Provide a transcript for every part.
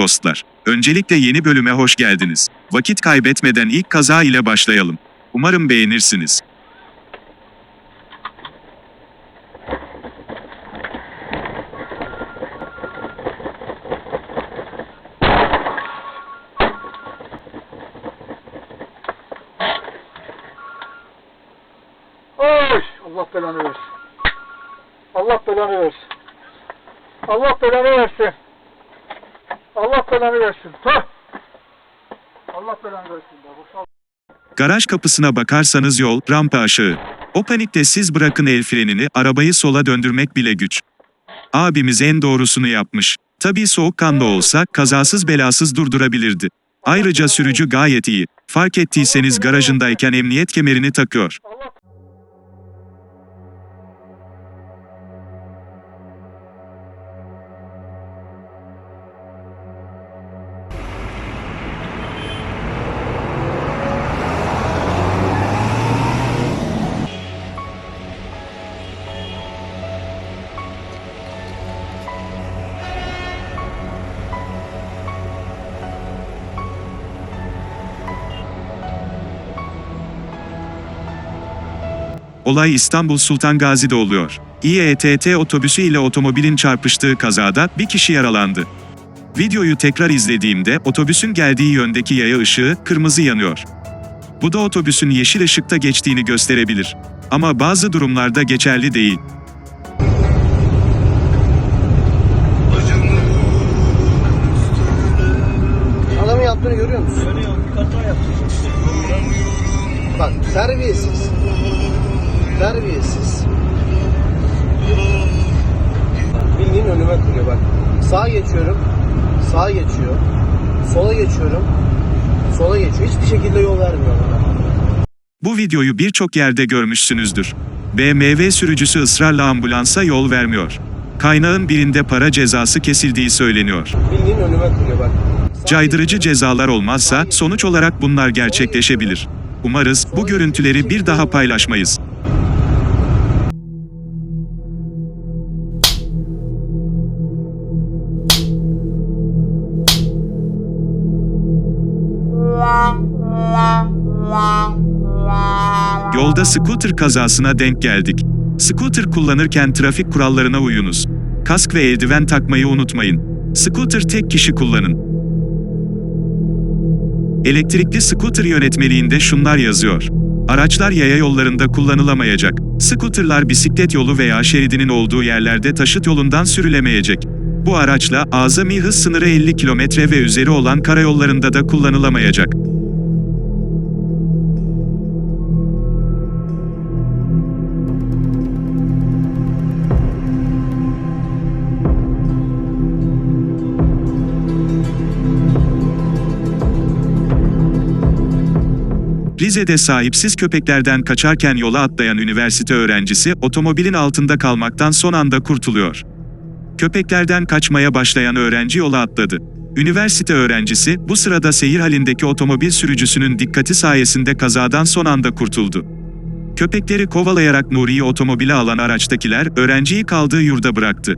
dostlar. Öncelikle yeni bölüme hoş geldiniz. Vakit kaybetmeden ilk kaza ile başlayalım. Umarım beğenirsiniz. Oy! Allah belanı versin. Allah belanı versin. Allah belanı versin. Allah belanı versin. Tüh! Allah belanı versin. boşal- Garaj kapısına bakarsanız yol, rampa aşağı. O panikte siz bırakın el frenini, arabayı sola döndürmek bile güç. Abimiz en doğrusunu yapmış. Tabii soğukkanlı olsa, kazasız belasız durdurabilirdi. Ayrıca sürücü gayet iyi. Fark ettiyseniz garajındayken emniyet kemerini takıyor. Olay İstanbul Sultan Gazi'de oluyor. İETT otobüsü ile otomobilin çarpıştığı kazada bir kişi yaralandı. Videoyu tekrar izlediğimde otobüsün geldiği yöndeki yaya ışığı kırmızı yanıyor. Bu da otobüsün yeşil ışıkta geçtiğini gösterebilir. Ama bazı durumlarda geçerli değil. Sola geçiyorum. Sola geçiyor. Hiçbir şekilde yol vermiyor bana. Bu videoyu birçok yerde görmüşsünüzdür. BMW sürücüsü ısrarla ambulansa yol vermiyor. Kaynağın birinde para cezası kesildiği söyleniyor. Bildiğin önüme kırıyor bak. Caydırıcı cezalar olmazsa sonuç olarak bunlar gerçekleşebilir. Umarız bu görüntüleri bir daha paylaşmayız. Scooter kazasına denk geldik. Scooter kullanırken trafik kurallarına uyunuz. Kask ve eldiven takmayı unutmayın. Scooter tek kişi kullanın. Elektrikli scooter yönetmeliğinde şunlar yazıyor. Araçlar yaya yollarında kullanılamayacak. Scooterlar bisiklet yolu veya şeridinin olduğu yerlerde taşıt yolundan sürülemeyecek. Bu araçla azami hız sınırı 50 km ve üzeri olan karayollarında da kullanılamayacak. Rize'de sahipsiz köpeklerden kaçarken yola atlayan üniversite öğrencisi otomobilin altında kalmaktan son anda kurtuluyor. Köpeklerden kaçmaya başlayan öğrenci yola atladı. Üniversite öğrencisi bu sırada seyir halindeki otomobil sürücüsünün dikkati sayesinde kazadan son anda kurtuldu. Köpekleri kovalayarak Nuri'yi otomobile alan araçtakiler öğrenciyi kaldığı yurda bıraktı.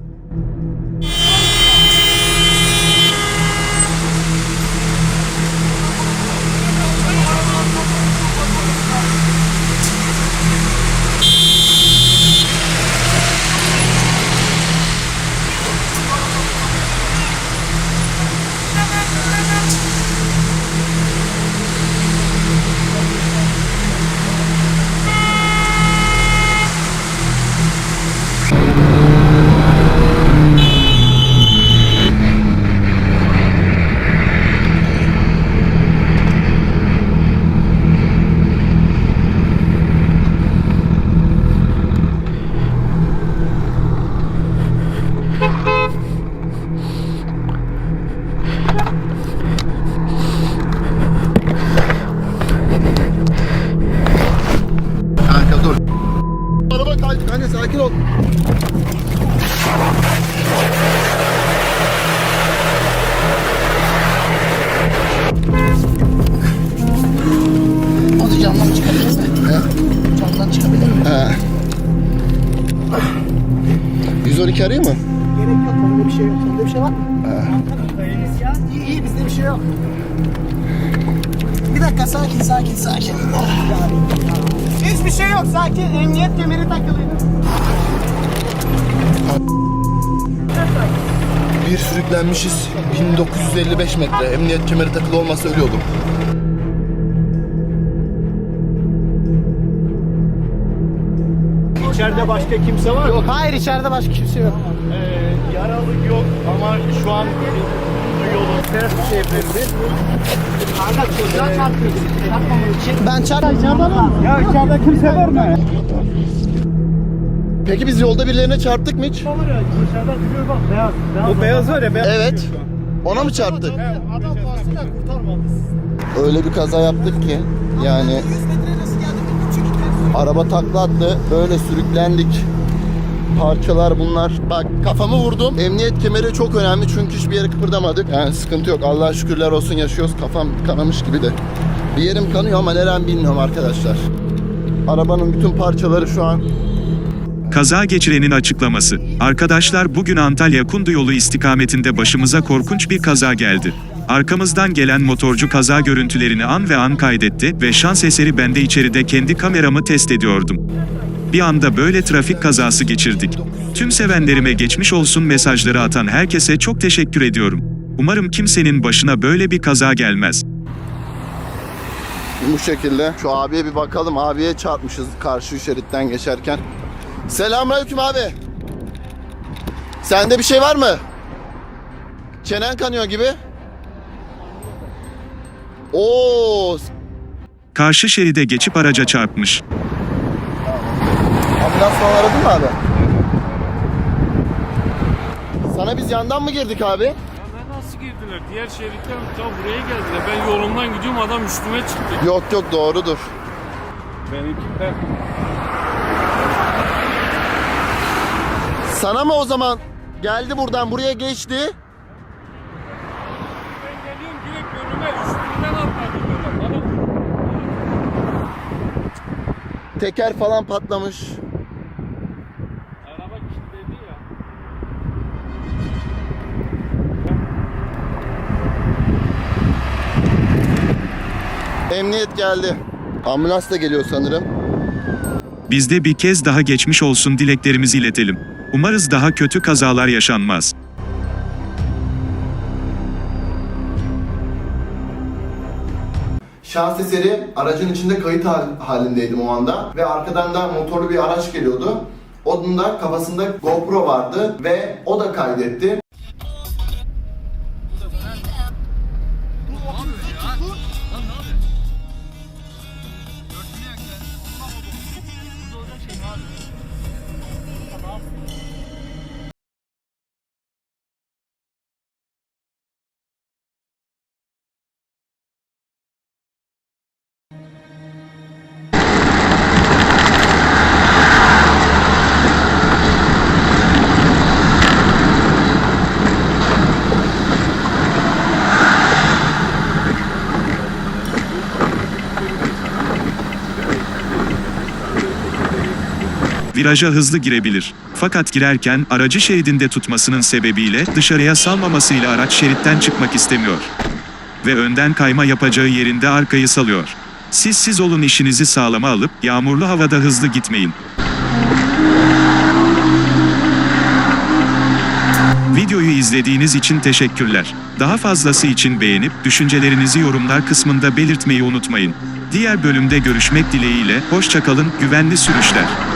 Çıkabilir mi? He. 112 arayayım mı? Gerek yok. Bende bir şey yok. Sende bir şey var mı? He. İyi iyi bizde bir şey yok. Bir dakika sakin sakin sakin. Hiçbir şey yok sakin. Emniyet kemeri takılıydı. Bir sürüklenmişiz. 1955 metre. Emniyet kemeri takılı olmasa ölüyordum. İçeride başka kimse var mı? Yok hayır içeride başka kimse yok. Ee, yaralı yok ama şu an yolun ters yapabilir. Kanka çocuğa çarpıyorsun. İçin. Ben çarpmayacağım. Ya içeride kimse var mı? Peki biz yolda birilerine çarptık mı hiç? Var ya dışarıda duruyor bak beyaz. beyaz o beyaz var ya beyaz. Evet. Ona mı çarptık? Adam kurtarmadı sizi. Öyle bir kaza yaptık ki yani 100 metre araba takla attı. Böyle sürüklendik. Parçalar bunlar. Bak kafamı vurdum. Emniyet kemeri çok önemli çünkü hiçbir yere kıpırdamadık. Yani sıkıntı yok. Allah'a şükürler olsun yaşıyoruz. Kafam kanamış gibi de. Bir yerim kanıyor ama neren bilmiyorum arkadaşlar. Arabanın bütün parçaları şu an Kaza geçirenin açıklaması. Arkadaşlar bugün Antalya Kundu yolu istikametinde başımıza korkunç bir kaza geldi. Arkamızdan gelen motorcu kaza görüntülerini an ve an kaydetti ve şans eseri ben de içeride kendi kameramı test ediyordum. Bir anda böyle trafik kazası geçirdik. Tüm sevenlerime geçmiş olsun mesajları atan herkese çok teşekkür ediyorum. Umarım kimsenin başına böyle bir kaza gelmez. bu şekilde. Şu abiye bir bakalım. Abiye çarpmışız karşı şeritten geçerken. Selamünaleyküm abi. Sende bir şey var mı? Çenen kanıyor gibi. Oo, Karşı şeride geçip araca çarpmış. ambulans falan aradın mı abi? Sana biz yandan mı girdik abi? Ya nasıl girdiler? Diğer şeritten ta buraya geldiler. Ben yolumdan gidiyorum adam üstüme çıktı. Yok yok doğrudur. Benimkiler Sana mı o zaman geldi buradan buraya geçti? ben geliyorum direkt önüme üstünden atladı böyle. Bana Teker falan patlamış. araba kilitledi ya. Emniyet geldi. Ambulans da geliyor sanırım. Biz de bir kez daha geçmiş olsun dileklerimizi iletelim. Umarız daha kötü kazalar yaşanmaz. Şans eseri aracın içinde kayıt hal- halindeydim o anda ve arkadan da motorlu bir araç geliyordu. Onun da kafasında GoPro vardı ve o da kaydetti. Viraja hızlı girebilir. Fakat girerken aracı şeridinde tutmasının sebebiyle dışarıya salmamasıyla araç şeritten çıkmak istemiyor. Ve önden kayma yapacağı yerinde arkayı salıyor. Siz siz olun işinizi sağlama alıp yağmurlu havada hızlı gitmeyin. Videoyu izlediğiniz için teşekkürler. Daha fazlası için beğenip düşüncelerinizi yorumlar kısmında belirtmeyi unutmayın. Diğer bölümde görüşmek dileğiyle hoşçakalın, güvenli sürüşler.